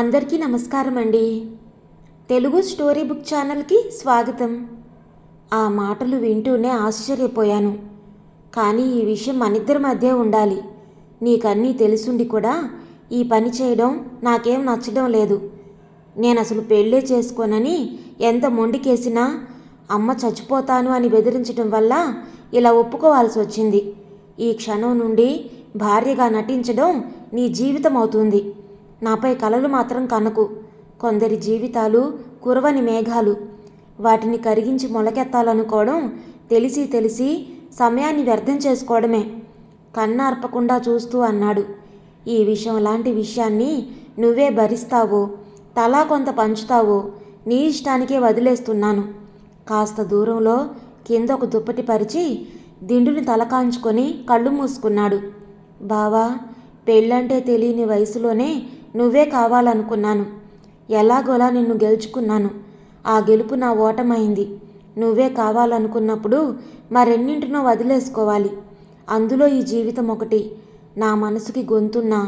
అందరికీ నమస్కారం అండి తెలుగు స్టోరీ బుక్ ఛానల్కి స్వాగతం. ఆ మాటలు వింటూనే ఆశ్చర్యపోయాను. కానీ ఈ విషయం మనిద్దరి మధ్య ఉండాలి. నీకన్నీ తెలుసుండి కూడా ఈ పని చేయడం నాకేం నచ్చడం లేదు. నేను అసలు పెళ్ళే చేసుకోనని ఎంత మొండికేసినా అమ్మ చచ్చిపోతాను అని బెదిరించడం వల్ల ఇలా ఒప్పుకోవాల్సి వచ్చింది ఈ క్షణం నుండి భార్యగా నటించడం నీ జీవితం అవుతుంది నాపై కలలు మాత్రం కనకు. కొందరి జీవితాలు కురవని మేఘాలు. వాటిని కరిగించి మొలకెత్తాలనుకోవడం తెలిసి తెలిసి సమయాన్ని వ్యర్థం చేసుకోవడమే. కన్నార్పకుండా చూస్తూ అన్నాడు. ఈ విషయం లాంటి విషయాన్ని నువ్వే భరిస్తావో తలా కొంత పంచుతావో నీ ఇష్టానికే వదిలేస్తున్నాను. కాస్త దూరంలో కింద ఒక దుప్పటి పరిచి దిండుని తలకాంచుకొని కళ్ళు మూసుకున్నాడు. బావా పెళ్ళంటే తెలియని వయసులోనే నువ్వే కావాలనుకున్నాను. ఎలాగోలా నిన్ను గెలుచుకున్నాను. ఆ గెలుపు నా ఓటమైంది. నువ్వే కావాలనుకున్నప్పుడు మరెన్నింటినో వదిలేసుకోవాలి. అందులో ఈ జీవితం ఒకటి. నా మనసుకి గొంతున్నా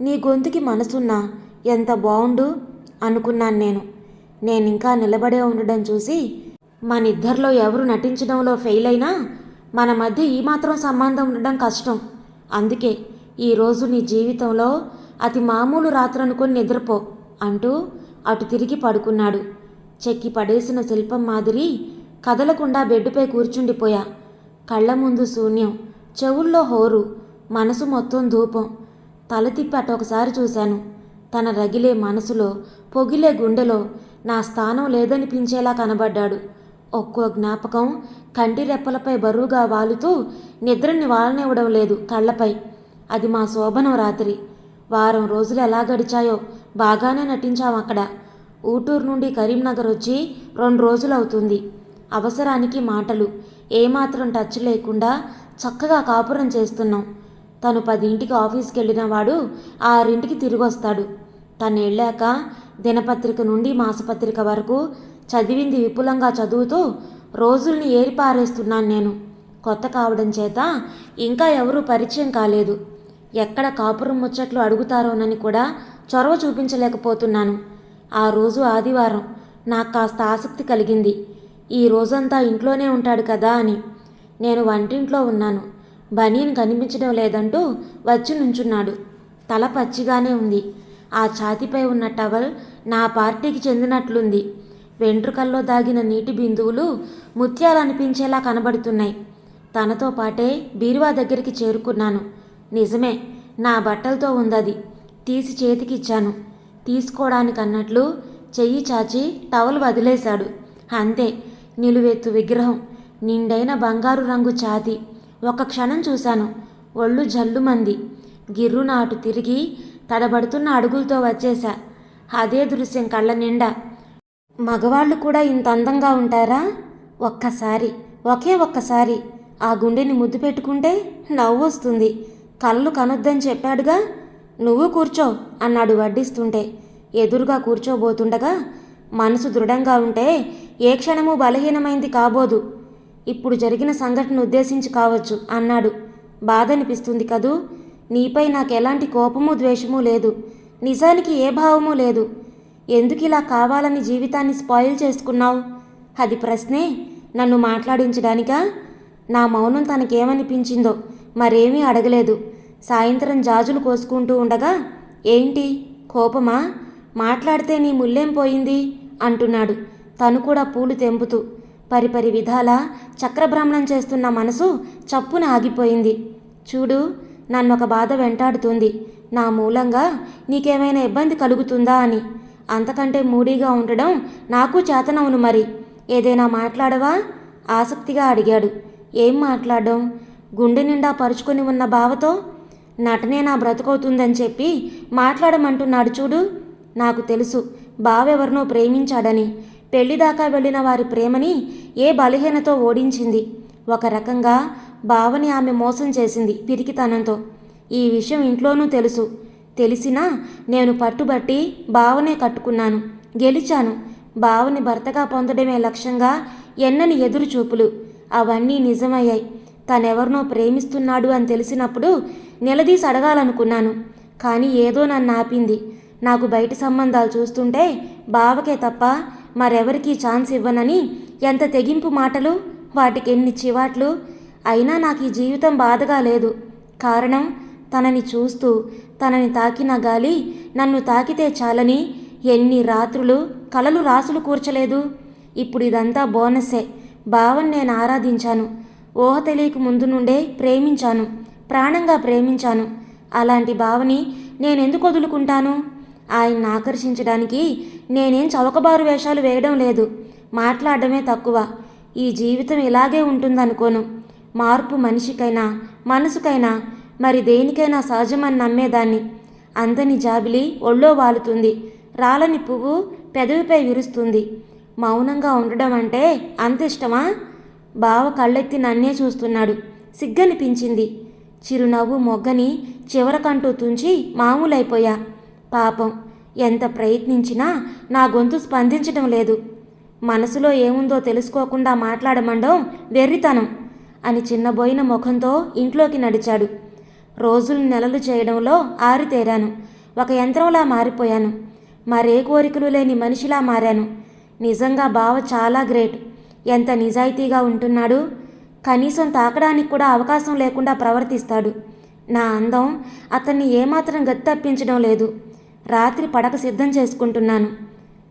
నీ గొంతుకి మనసున్నా ఎంత బాగుండు అనుకున్నాను నేను. నేను ఇంకా నిలబడే ఉండడం చూసి మనిద్దరిలో ఎవరు నటించడంలో ఫెయిల్ అయినా మన మధ్య ఈ మాత్రం సంబంధం ఉండడం కష్టం. అందుకే ఈరోజు నీ జీవితంలో అది మామూలు రాత్రనుకొని నిద్రపో అంటూ అటు తిరిగి పడుకున్నాడు. చెక్కి పడేసిన శిల్పం మాదిరి కదలకుండా బెడ్డుపై కూర్చుండిపోయా. కళ్ళ ముందు శూన్యం చెవుల్లో హోరు మనసు మొత్తం ధూపం. తల తిప్పి అటు ఒకసారి చూశాను. తన రగిలే మనసులో పొగిలే గుండెలో నా స్థానం లేదనిపించేలా కనబడ్డాడు. ఒక్కో జ్ఞాపకం కంటి రెప్పలపై బరువుగా వాలుతూ నిద్రని వాలనివ్వడం లేదు కళ్ళపై. అది మా శోభనం రాత్రి. వారం రోజులు ఎలా గడిచాయో బాగానే నటించాం అక్కడ. ఊటూరు నుండి కరీంనగర్ వచ్చి రెండు రోజులు అవుతుంది అవసరానికి మాటలు. ఏమాత్రం టచ్ లేకుండా చక్కగా కాపురం చేస్తున్నాం. తను పదింటికి ఆఫీస్కి వెళ్ళిన వాడు ఆరింటికి తిరిగి వస్తాడు తను వెళ్ళాక దినపత్రిక నుండి మాసపత్రిక వరకు చదివింది విపులంగా చదువుతూ రోజుల్ని ఏరిపారేస్తున్నాను నేను. కొత్త కావడం చేత ఇంకా ఎవరూ పరిచయం కాలేదు. ఎక్కడ కాపురం ముచ్చట్లు అడుగుతారోనని కూడా చొరవ చూపించలేకపోతున్నాను. ఆ రోజు ఆదివారం నాకు కాస్త ఆసక్తి కలిగింది. ఈ రోజంతా ఇంట్లోనే ఉంటాడు కదా అని. నేను వంటింట్లో ఉన్నాను. బనీని కనిపించడం లేదంటూ వచ్చి నుంచున్నాడు. తల పచ్చిగానే ఉంది. ఆ ఛాతీపై ఉన్న టవల్ నా పార్టీకి చెందినట్లుంది. వెంట్రుకల్లో దాగిన నీటి బిందువులు ముత్యాలనిపించేలా కనబడుతున్నాయి. తనతో పాటే బీరువా దగ్గరికి చేరుకున్నాను. నిజమే నా బట్టలతో ఉందది. తీసి చేతికిచ్చాను. తీసుకోవడానికి అన్నట్లు చెయ్యి చాచి టవల్ వదిలేశాడు. అంతే నిలువెత్తు విగ్రహం నిండైన బంగారు రంగు ఛాతి. ఒక క్షణం చూశాను ఒళ్ళు జల్లుమంది. గిర్రునాటు తిరిగి తడబడుతున్న అడుగులతో వచ్చేశా. అదే దృశ్యం కళ్ళ నిండా. మగవాళ్ళు కూడా ఇంత అందంగా ఉంటారా? ఒక్కసారి ఒకే ఒక్కసారి. ఆ గుండెని ముద్దు పెట్టుకుంటే నవ్వు వస్తుంది కళ్ళు కనొద్దని చెప్పాడుగా? నువ్వు కూర్చో అన్నాడు వడ్డిస్తుంటే. ఎదురుగా కూర్చోబోతుండగా మనసు దృఢంగా ఉంటే ఏ క్షణము బలహీనమైంది కాబోదు. ఇప్పుడు జరిగిన సంఘటన ఉద్దేశించి కావచ్చు అన్నాడు. బాధ అనిపిస్తుంది కదూ? నీపై నాకు ఎలాంటి కోపము ద్వేషము లేదు. నిజానికి ఏ భావము లేదు. ఎందుకు ఇలా కావాలని జీవితాన్ని స్పాయిల్ చేసుకున్నావు? అది ప్రశ్నే. నన్ను మాట్లాడించడానికా? నా మౌనం తనకేమనిపించిందో మరేమీ అడగలేదు. సాయంత్రం జాజులు కోసుకుంటూ ఉండగా ఏంటి? కోపమా? మాట్లాడితే నీ ముల్లేం పోయింది? అంటున్నాడు. తను కూడా పూలు తెంపుతూ పరిపరి విధాల చక్రభ్రమణం చేస్తున్న మనసు చప్పున ఆగిపోయింది. చూడు నన్నొక బాధ వెంటాడుతుంది. నా మూలంగా నీకేమైనా ఇబ్బంది కలుగుతుందా అని. అంతకంటే మూడీగా ఉండడం నాకు చేతనవును మరి. ఏదైనా మాట్లాడవా? ఆసక్తిగా అడిగాడు. ఏం మాట్లాడడం? గుండె నిండా పరుచుకొని ఉన్న బావతో నటనే నా బ్రతుకవుతుందని చెప్పి మాట్లాడమంటున్నాడు చూడు. నాకు తెలుసు బావెవరినో ప్రేమించాడని. పెళ్ళిదాకా వెళ్ళిన వారి ప్రేమని ఏ బలహీనతో ఓడించింది. ఒక రకంగా బావని ఆమె మోసం చేసింది పిరికితనంతో. ఈ విషయం ఇంట్లోనూ తెలుసు. తెలిసినా నేను పట్టుబట్టి బావనే కట్టుకున్నాను గెలిచాను. బావని భర్తగా పొందడమే లక్ష్యంగా ఎన్నని ఎదురు చూపులు అవన్నీ నిజమయ్యాయి. తనెవరినో ప్రేమిస్తున్నాడు అని తెలిసినప్పుడు నిలదీసి అడగాలనుకున్నాను. కానీ ఏదో నన్ను ఆపింది. నాకు బయట సంబంధాలు చూస్తుంటే బావకే తప్ప మరెవరికీ ఛాన్స్ ఇవ్వనని ఎంత తెగింపు మాటలు వాటికి ఎన్ని చివాట్లు. అయినా నాకు ఈ జీవితం బాధగా లేదు. కారణం తనని చూస్తూ తనని తాకిన గాలి నన్ను తాకితే చాలని ఎన్ని రాత్రులు కలలు రాసులు కూర్చలేదు. ఇప్పుడు ఇదంతా బోనస్సే బావని నేను ఆరాధించాను. ఊహ తెలియక ముందు నుండే ప్రేమించాను. ప్రాణంగా ప్రేమించాను. అలాంటి భావని నేనెందుకు వదులుకుంటాను? ఆయన్ని ఆకర్షించడానికి నేనేం చవకబారు వేషాలు వేయడం లేదు. మాట్లాడడమే తక్కువ. ఈ జీవితం ఇలాగే ఉంటుందనుకోను. మార్పు మనిషికైనా మనసుకైనా మరి దేనికైనా సహజమని నమ్మేదాన్ని. అందని జాబిలి ఒళ్ళో వాలుతుంది. రాలని పువ్వు పెదవిపై విరుస్తుంది. మౌనంగా ఉండడం అంటే అంత ఇష్టమా? బావ కళ్ళెత్తి నన్నే చూస్తున్నాడు. సిగ్గనిపించింది. చిరునవ్వు మొగ్గని చివరకంటూ తుంచి మామూలైపోయా. పాపం ఎంత ప్రయత్నించినా నా గొంతు స్పందించడం లేదు. మనసులో ఏముందో తెలుసుకోకుండా మాట్లాడమండం వెర్రితనం అని చిన్నబోయిన ముఖంతో ఇంట్లోకి నడిచాడు. రోజులు నెలలు చేయడంలో ఆరితేరాను ఒక యంత్రంలా మారిపోయాను. మరే కోరికలు లేని మనిషిలా మారాను. నిజంగా బావ చాలా గ్రేట్. ఎంత నిజాయితీగా ఉంటున్నాడు కనీసం తాకడానికి కూడా అవకాశం లేకుండా ప్రవర్తిస్తాడు. నా అందం అతన్ని ఏమాత్రం గతి తప్పించడం లేదు. రాత్రి పడక సిద్ధం చేసుకుంటున్నాను.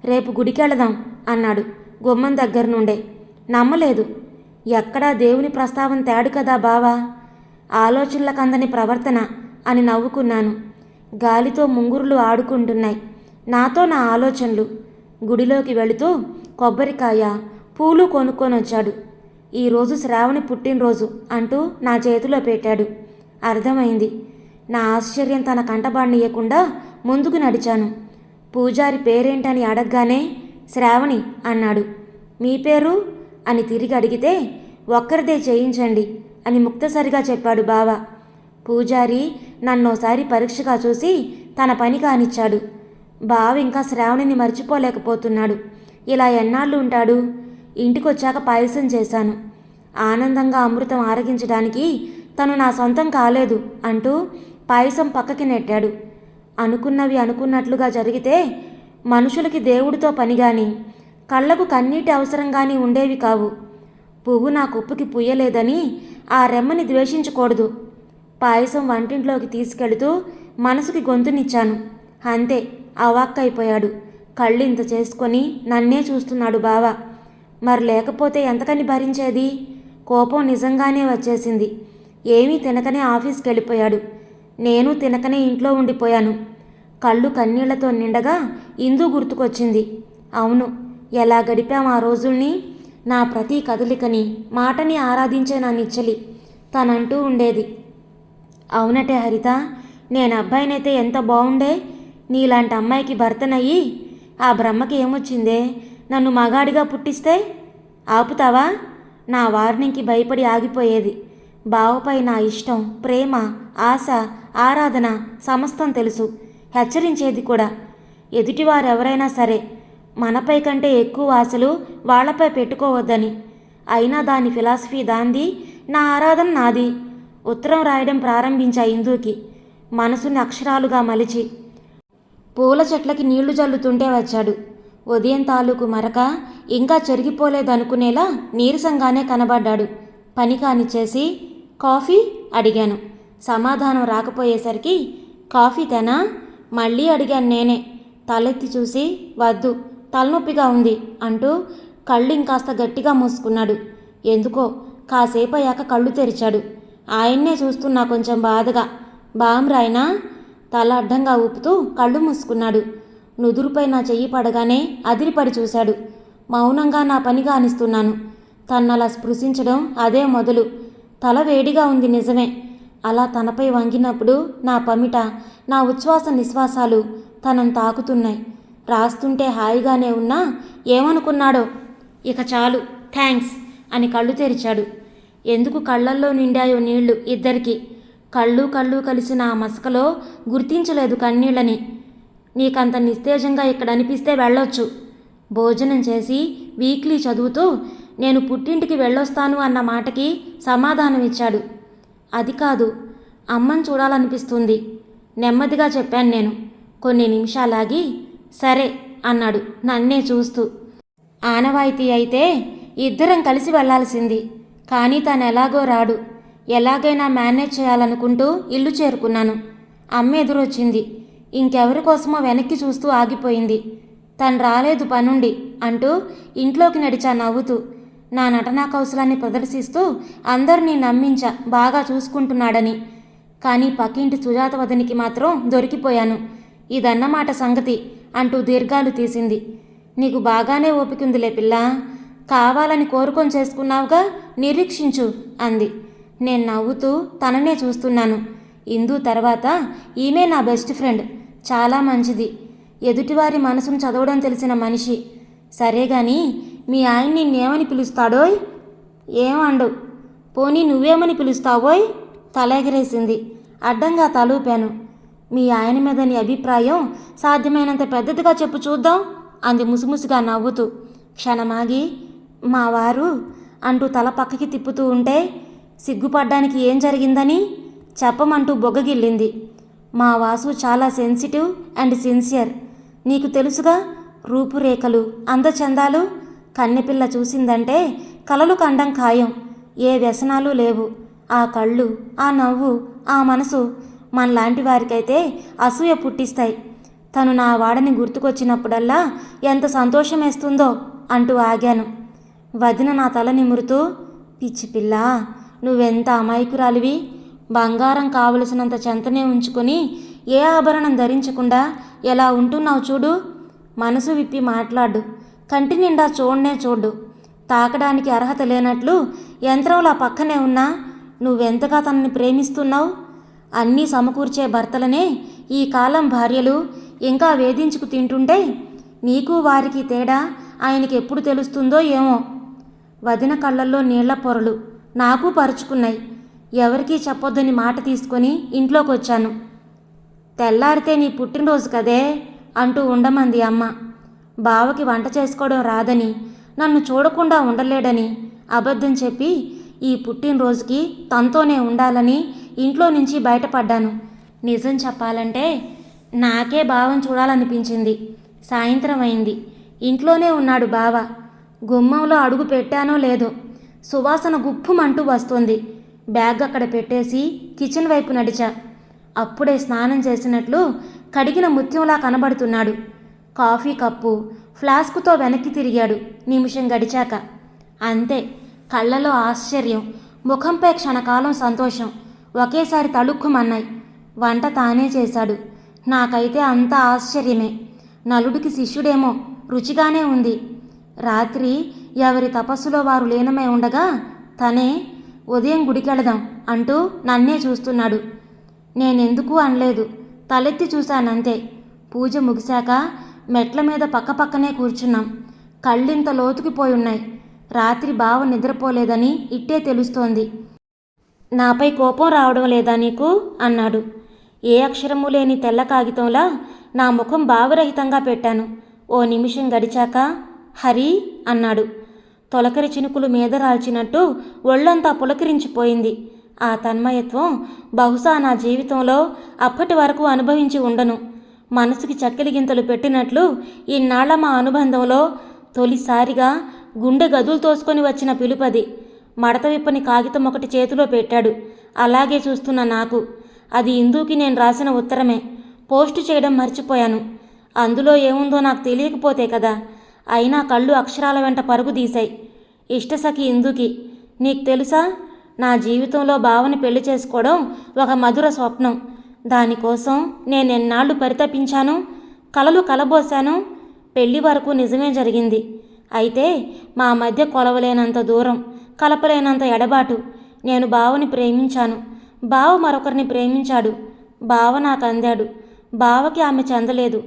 రేపు గుడికెళదాం అన్నాడు గుమ్మం దగ్గర నుండే. నమ్మలేదు. ఎక్కడా దేవుని ప్రస్తావన తేడు కదా బావా? ఆలోచనలకందని ప్రవర్తన అని నవ్వుకున్నాను. గాలితో ముంగురులు ఆడుకుంటున్నాయి. నాతో నా ఆలోచనలు. గుడిలోకి వెళుతూ కొబ్బరికాయ పూలు కొనుక్కొని వచ్చాడు ఈరోజు శ్రావణి పుట్టినరోజు అంటూ నా చేతిలో పెట్టాడు. అర్థమైంది. నా ఆశ్చర్యం తన కంటబాడియకుండా ముందుకు నడిచాను. పూజారి పేరేంటని అడగగానే శ్రావణి అన్నాడు. మీ పేరు? అని తిరిగి అడిగితే ఒక్కరిదే చేయించండి అని ముక్తసరిగా చెప్పాడు బావ. పూజారి నన్నోసారి పరీక్షగా చూసి తన పని కానిచ్చాడు. బావ ఇంకా శ్రావణిని మర్చిపోలేకపోతున్నాడు. ఇలా ఎన్నాళ్ళు ఉంటాడు? ఇంటికొచ్చాక పాయసం చేశాను. ఆనందంగా అమృతం ఆరగించడానికి తను నా సొంతం కాలేదు అంటూ పాయసం పక్కకి నెట్టాడు. అనుకున్నవి అనుకున్నట్లుగా జరిగితే మనుషులకి దేవుడితో పని కానీ కళ్ళకు కన్నీటి అవసరం కానీ ఉండేవి కావు. పువ్వు నా కుప్పకి పుయ్యలేదని ఆ రెమ్మని ద్వేషించకూడదు. పాయసం వంటింట్లోకి తీసుకెళుతూ మనసుకి గొంతునిచ్చాను. అంతే అవాక్కైపోయాడు కళ్ళు ఇంత చేసుకొని నన్నే చూస్తున్నాడు బావ. మరి లేకపోతే ఎంతకని భరించేది? కోపం నిజంగానే వచ్చేసింది. ఏమీ తినకనే ఆఫీస్కి వెళ్ళిపోయాడు. నేను తినకనే ఇంట్లో ఉండిపోయాను. కళ్ళు కన్నీళ్ళతో నిండగా ఇందు గుర్తుకొచ్చింది. అవును ఎలా గడిపాం ఆ రోజుల్ని? నా ప్రతి కదలికని మాటని ఆరాధించే నా నిచ్చలి తనంటూ ఉండేది. అవునటే హరిత నేను అబ్బాయినైతే ఎంత బాగుండే నీలాంటి అమ్మాయికి భర్తనయ్యి ఆ బ్రహ్మకి ఏమొచ్చిందే? నన్ను మగాడిగా పుట్టిస్తే ఆపుతావా? నా వార్నింగ్కి భయపడి ఆగిపోయేది. బావపై నా ఇష్టం ప్రేమ ఆశ ఆరాధన సమస్తం తెలుసు. హెచ్చరించేది కూడా. ఎదుటివారెవరైనా సరే మనపై కంటే ఎక్కువ ఆశలు వాళ్ళపై పెట్టుకోవద్దని. అయినా దాని ఫిలాసఫీ దాంది నా ఆరాధన నాది. ఉత్తరం రాయడం ప్రారంభించా ఇందుకి. మనసుని అక్షరాలుగా మలిచి పూల చెట్లకి నీళ్ళు జల్లుతుంటే వచ్చాడు. ఉదయం తాలూకు మరక ఇంకా చెరిగిపోలేదనుకునేలా నీరసంగానే కనబడ్డాడు. పని కానిచ్చేసి కాఫీ అడిగాను. సమాధానం రాకపోయేసరికి కాఫీ తెనా? మళ్ళీ అడిగాను నేనే. తలెత్తి చూసి వద్దు తలనొప్పిగా ఉంది అంటూ కళ్ళు ఇంకాస్త గట్టిగా మూసుకున్నాడు. ఎందుకో కాసేపు అయ్యాక కళ్ళు తెరిచాడు. ఆయన్నే చూస్తున్నా కొంచెం బాధగా. బామ్రాయినా? తల అడ్డంగా ఊపుతూ కళ్ళు మూసుకున్నాడు. నుదురుపై నా చెయ్యి పడగానే అదిరిపడి చూశాడు. మౌనంగా నా పనిగా అనిస్తున్నాను తన్నలా స్పృశించడం అదే మొదలు. తల వేడిగా ఉంది నిజమే. అలా తనపై వంగినప్పుడు నా పమిట నా ఉచ్ఛ్వాస నిశ్వాసాలు తనను తాకుతున్నాయి. రాస్తుంటే హాయిగానే ఉన్నా ఏమనుకున్నాడో? ఇక చాలు థ్యాంక్స్ అని కళ్ళు తెరిచాడు. ఎందుకు కళ్ళల్లో నిండాయో నీళ్ళు ఇద్దరికి? కళ్ళు కళ్ళు కలిసిన ఆ మసకలో గుర్తించలేదు కన్నీళ్ళని. నీకంత నిస్తేజంగా ఇక్కడ అనిపిస్తే వెళ్ళొచ్చు. భోజనం చేసి వీక్లీ చదువుతూ నేను పుట్టింటికి వెళ్ళొస్తాను అన్న మాటకి సమాధానం ఇచ్చాడు అది కాదు అమ్మని చూడాలనిపిస్తుంది. నెమ్మదిగా చెప్పాను నేను. కొన్ని నిమిషాలాగి సరే అన్నాడు నన్నే చూస్తూ. ఆనవాయితీ అయితే ఇద్దరం కలిసి వెళ్ళాల్సింది. కానీ తను ఎలాగో రాడు. ఎలాగైనా మేనేజ్ చేయాలనుకుంటూ ఇల్లు చేరుకున్నాను. అమ్మ ఎదురొచ్చింది. ఇంకెవరి కోసమో వెనక్కి చూస్తూ ఆగిపోయింది. తను రాలేదు పనుండి అంటూ ఇంట్లోకి నడిచా నవ్వుతూ. నా నటనా కౌశలాన్ని ప్రదర్శిస్తూ అందరినీ నమ్మించా బాగా చూసుకుంటున్నాడని. కానీ పక్కింటి సుజాత వదనికి మాత్రం దొరికిపోయాను. ఇదన్నమాట సంగతి అంటూ దీర్ఘాలు తీసింది. నీకు బాగానే ఓపికందిలే పిల్ల. కావాలని కోరుకొని చేసుకున్నావుగా నిరీక్షించు అంది. నేను నవ్వుతూ తననే చూస్తున్నాను. ఇందు తర్వాత ఈమె నా బెస్ట్ ఫ్రెండ్. చాలా మంచిది. ఎదుటివారి మనసును చదవడం తెలిసిన మనిషి. సరే గాని మీ ఆయన నిన్నేమని పిలుస్తాడోయ్? ఏమండు పోనీ నువ్వేమని పిలుస్తావోయ్? తలెగరేసింది. అడ్డంగా తలూపాను. మీ ఆయన మీద నీ అభిప్రాయం సాధ్యమైనంత పెద్దదిగా చెప్పు చూద్దాం అంది ముసుముసుగా నవ్వుతూ. క్షణమాగి మా వారు అంటూ తల పక్కకి తిప్పుతూ ఉంటే సిగ్గుపడ్డానికి ఏం జరిగిందని చెప్పమంటూ బొగ్గగిల్లింది. మా వాసు చాలా సెన్సిటివ్ అండ్ సిన్సియర్ నీకు తెలుసుగా రూపురేఖలు అందచందాలు కన్నెపిల్ల చూసిందంటే కలలు కండం ఖాయం. ఏ వ్యసనాలు లేవు. ఆ కళ్ళు ఆ నవ్వు ఆ మనసు మనలాంటి వారికైతే అసూయ పుట్టిస్తాయి. తను నా వాడని గుర్తుకొచ్చినప్పుడల్లా ఎంత సంతోషమేస్తుందో అంటూ ఆగాను. వదిన నా తల నిమురుతూ పిచ్చి పిల్ల నువ్వెంత అమాయకురాలివి? బంగారం కావలసినంత చెంతనే ఉంచుకొని ఏ ఆభరణం ధరించకుండా ఎలా ఉంటున్నావు చూడు. మనసు విప్పి మాట్లాడు. కంటి నిండా చూడనే చూడు. తాకడానికి అర్హత లేనట్లు యంత్రంలా పక్కనే ఉన్నా నువ్వెంతగా తనని ప్రేమిస్తున్నావు? అన్నీ సమకూర్చే భర్తలనే ఈ కాలం భార్యలు ఇంకా వేధించుకు తింటుంటే నీకు వారికి తేడా ఆయనకి ఎప్పుడు తెలుస్తుందో ఏమో. వదిన కళ్ళల్లో నీళ్ళ పొరలు. నాకు పరుచుకున్నాయి. ఎవరికీ చెప్పొద్దని మాట తీసుకొని ఇంట్లోకి వచ్చాను తెల్లారితే నీ పుట్టినరోజు కదే అంటూ ఉండమంది అమ్మ. బావకి వంట చేసుకోవడం రాదని నన్ను చూడకుండా ఉండలేడని అబద్ధం చెప్పి ఈ పుట్టినరోజుకి తనతోనే ఉండాలని ఇంట్లో నుంచి బయటపడ్డాను. నిజం చెప్పాలంటే నాకే బావం చూడాలనిపించింది. సాయంత్రం అయింది. ఇంట్లోనే ఉన్నాడు బావ. గుమ్మంలో అడుగు పెట్టానో లేదో సువాసన గుప్పుమంటూ వస్తుంది. బ్యాగ్ అక్కడ పెట్టేసి కిచెన్ వైపు నడిచా. అప్పుడే స్నానం చేసినట్లు కడిగిన ముత్యంలా కనబడుతున్నాడు. కాఫీ కప్పు ఫ్లాస్కుతో వెనక్కి తిరిగాడు నిమిషం గడిచాక. అంతే కళ్ళలో ఆశ్చర్యం ముఖంపై క్షణకాలం సంతోషం ఒకేసారి తళుక్కుమన్నాయి వంట తానే చేశాడు. నాకైతే అంత ఆశ్చర్యమే. నలుడికి శిష్యుడేమో రుచిగానే ఉంది. రాత్రి ఎవరి తపస్సులో వారు లీనమై ఉండగా తనే ఉదయం గుడికెళదాం అంటూ నన్నే చూస్తున్నాడు. నేనెందుకు అనలేదు. తలెత్తి చూశానంతే. పూజ ముగిశాక మెట్ల మీద పక్కపక్కనే కూర్చున్నాం. కళ్ళింత లోతుకుపోయి ఉన్నాయి రాత్రి బావ నిద్రపోలేదని ఇట్టే తెలుస్తోంది. నాపై కోపం రావడం లేదా నీకు? అన్నాడు. ఏ అక్షరము లేని తెల్ల కాగితంలా నా ముఖం భావరహితంగా పెట్టాను. ఓ నిమిషం గడిచాక హరి అన్నాడు. తొలకరి చినుకులు మీద రాల్చినట్టు ఒళ్ళంతా పులకరించిపోయింది. ఆ తన్మయత్వం బహుశా నా జీవితంలో అప్పటి వరకు అనుభవించి ఉండను. మనసుకి చక్కెలి గింతలు పెట్టినట్లు ఇన్నాళ్ళ మా అనుబంధంలో తొలిసారిగా గుండె గదులు తోసుకొని వచ్చిన పిలుపది మడత విప్పని కాగితం ఒకటి చేతిలో పెట్టాడు. అలాగే చూస్తున్న నాకు. అది ఇందుకి నేను రాసిన ఉత్తరమే. పోస్టు చేయడం మర్చిపోయాను. అందులో ఏముందో నాకు తెలియకపోతే కదా. అయినా కళ్ళు అక్షరాల వెంట పరుగు తీశాయి. ఇష్టసఖి ఇందుకి నీకు తెలుసా? నా జీవితంలో బావని పెళ్ళి చేసుకోవడం ఒక మధుర స్వప్నం. దానికోసం నేను ఎన్నాళ్ళు పరితపించాను? కలలు కలబోశాను? పెళ్ళి వరకు నిజమే జరిగింది. అయితే మా మధ్య కొలవలేనంత దూరం కలపలేనంత ఎడబాటు. నేను బావని ప్రేమించాను. బావ మరొకరిని ప్రేమించాడు. బావ నాకు అందాడు. బావకి ఆమె చెందలేదు.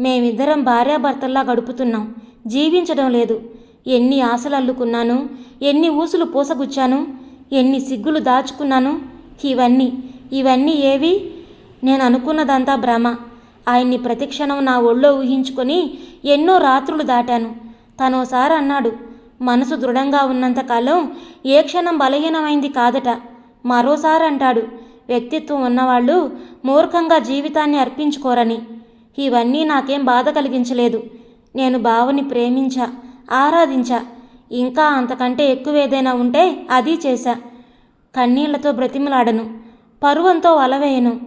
మేమిద్దరం భార్యాభర్తల్లా గడుపుతున్నాం. జీవించడం లేదు. ఎన్ని ఆశలు అల్లుకున్నాను ఎన్ని ఊసులు పూసగుచ్చాను ఎన్ని సిగ్గులు దాచుకున్నాను ఇవన్నీ ఇవన్నీ ఏవి? నేను అనుకున్నదంతా భ్రమ. ఆయన్ని ప్రతిక్షణం నా ఒళ్ళో ఊహించుకొని ఎన్నో రాత్రులు దాటాను. తనోసారి అన్నాడు మనసు దృఢంగా ఉన్నంతకాలం ఏ క్షణం బలహీనమైంది కాదట. మరోసారి అంటాడు వ్యక్తిత్వం ఉన్నవాళ్ళు మూర్ఖంగా జీవితాన్ని అర్పించుకోరని. ఇవన్నీ నాకేం బాధ కలిగించలేదు. నేను బావని ప్రేమించా ఆరాధించా ఇంకా అంతకంటే ఎక్కువ ఏదైనా ఉంటే అది చేశా. కన్నీళ్ళతో బ్రతిమలాడను పరువంతో అలవేయను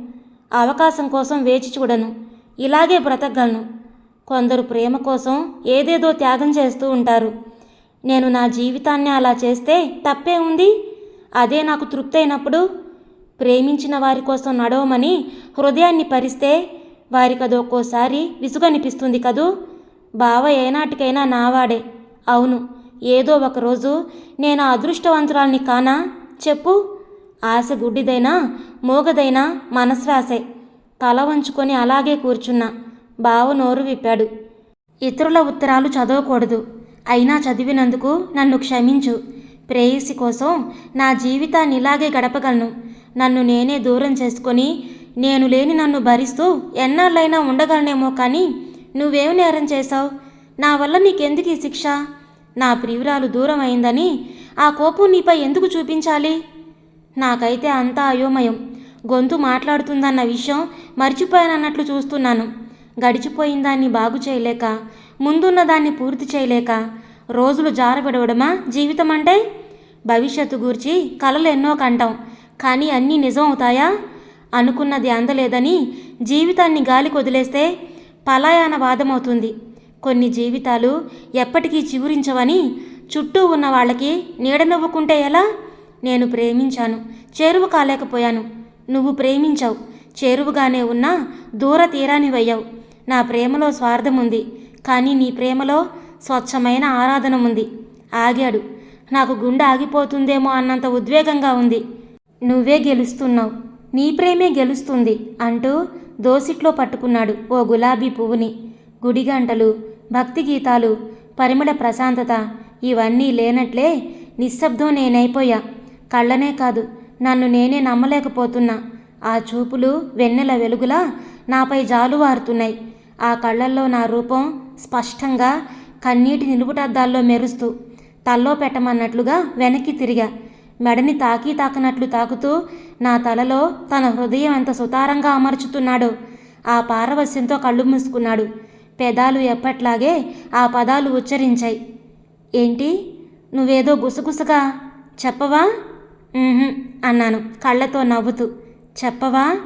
అవకాశం కోసం వేచి చూడను ఇలాగే బ్రతకగలను. కొందరు ప్రేమ కోసం ఏదేదో త్యాగం చేస్తూ ఉంటారు. నేను నా జీవితాన్ని అలా చేస్తే తప్పే ఉంది? అదే నాకు తృప్తి అయినప్పుడు ప్రేమించిన వారి కోసం నడవమని హృదయాన్ని పరిస్తే వారికి అది ఒక్కోసారి విసుగనిపిస్తుంది కదూ? బావ ఏనాటికైనా నావాడే. అవును ఏదో ఒకరోజు నేను అదృష్టవంతురాల్ని కానా? చెప్పు. ఆశ గుడ్డిదైనా మూగదైనా మనశ్వాసే తల వంచుకొని అలాగే కూర్చున్నా. బావ నోరు విప్పాడు. ఇతరుల ఉత్తరాలు చదవకూడదు. అయినా చదివినందుకు నన్ను క్షమించు. ప్రేయసి కోసం నా జీవితాన్ని ఇలాగే గడపగలను. నన్ను నేనే దూరం చేసుకొని నేను లేని నన్ను భరిస్తూ ఎన్నాళ్ళైనా ఉండగలనేమో కానీ నువ్వేం నేరం చేశావు? నా వల్ల నీకెందుకు ఈ శిక్ష? నా ప్రియురాలు దూరం అయిందని ఆ కోపం నీపై ఎందుకు చూపించాలి? నాకైతే అంతా అయోమయం. గొంతు మాట్లాడుతుందన్న విషయం మర్చిపోయానన్నట్లు చూస్తున్నాను. గడిచిపోయిన దాన్ని బాగు చేయలేక ముందున్న దాన్ని పూర్తి చేయలేక రోజులు జారబడవడమా జీవితం అంటే భవిష్యత్తు గూర్చి కలలు ఎన్నో కంటాం. కానీ అన్నీ నిజం అవుతాయా? అనుకున్నది అందలేదని జీవితాన్ని గాలికి వదిలేస్తే పలాయాన వాదమవుతుంది కొన్ని జీవితాలు ఎప్పటికీ చిగురించవని చుట్టూ ఉన్న వాళ్ళకి నీడనవ్వుకుంటే ఎలా? నేను ప్రేమించాను చేరువు కాలేకపోయాను. నువ్వు ప్రేమించావు చేరువుగానే ఉన్నా దూర తీరానివయ్యావు. నా ప్రేమలో స్వార్థం ఉంది కానీ నీ ప్రేమలో స్వచ్ఛమైన ఆరాధన ఉంది ఆగాడు నాకు గుండె ఆగిపోతుందేమో అన్నంత ఉద్వేగంగా ఉంది. నువ్వే గెలుస్తున్నావు నీ ప్రేమే గెలుస్తుంది అంటూ దోసిట్లో పట్టుకున్నాడు ఓ గులాబీ పువ్వుని. గుడిగంటలు భక్తి గీతాలు పరిమళ ప్రశాంతత ఇవన్నీ లేనట్లే నిశ్శబ్దం నేనైపోయా. కళ్ళనే కాదు నన్ను నేనే నమ్మలేకపోతున్నా. ఆ చూపులు వెన్నెల వెలుగులా నాపై జాలువారుతున్నాయి. ఆ కళ్ళల్లో నా రూపం స్పష్టంగా కన్నీటి నిలుపుటద్దాల్లో మెరుస్తూ తల్లో పెట్టమన్నట్లుగా వెనక్కి తిరిగా. మెడని తాకి తాకనట్లు తాకుతూ నా తలలో తన హృదయం ఎంత సుతారంగా అమర్చుతున్నాడో ఆ పారవస్యంతో కళ్ళు మూసుకున్నాడు. పెదాలు ఎప్పట్లాగే ఆ పదాలు ఉచ్చరించాయి. ఏంటి? నువ్వేదో గుసగుసగా చెప్పవా? అన్నాను కళ్ళతో నవ్వుతూ. చెప్పవా?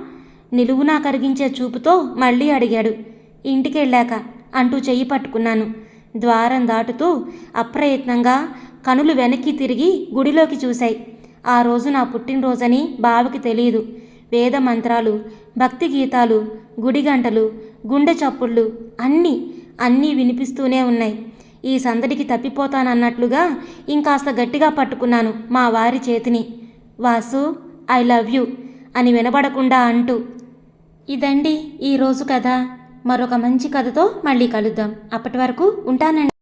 నిలువునా కరిగించే చూపుతో మళ్ళీ అడిగాడు. ఇంటికెళ్ళాక అంటూ చెయ్యి పట్టుకున్నాను. ద్వారం దాటుతూ అప్రయత్నంగా కనులు వెనక్కి తిరిగి గుడిలోకి చూశాయి. ఆ రోజు నా పుట్టినరోజని బావకి తెలియదు వేద మంత్రాలు భక్తి గీతాలు గుడి గంటలు గుండె చప్పుళ్ళు అన్నీ అన్నీ వినిపిస్తూనే ఉన్నాయి. ఈ సందడికి తప్పిపోతానన్నట్లుగా ఇంకాస్త గట్టిగా పట్టుకున్నాను మా వారి చేతిని. వాసు ఐ లవ్ యూ అని వినబడకుండా అంటూ ఇదండి ఈరోజు కథ. మరొక మంచి కథతో మళ్ళీ కలుద్దాం. అప్పటి వరకు ఉంటానండి.